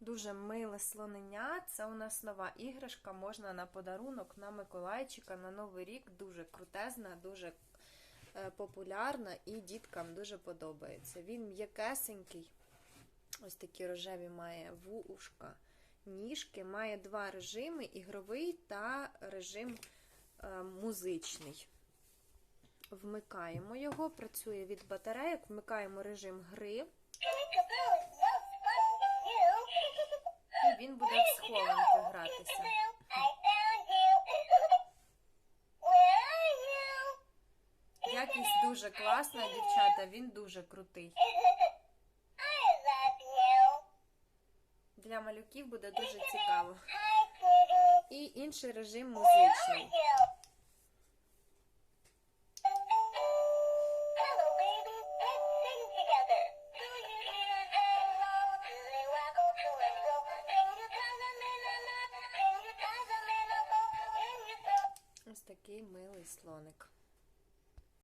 Дуже миле слонення. Це у нас нова іграшка, можна на подарунок на Миколайчика на Новий рік. Дуже крутезна, дуже е, популярна і діткам дуже подобається. Він м'якесенький, ось такі рожеві має вушка, ніжки, має два режими: ігровий та режим е, музичний. Вмикаємо його, працює від батарейок, вмикаємо режим гри, гратися. Якість дуже класна, дівчата, він дуже крутий. Для малюків буде дуже цікаво. І інший режим музичний. Такий милий слоник.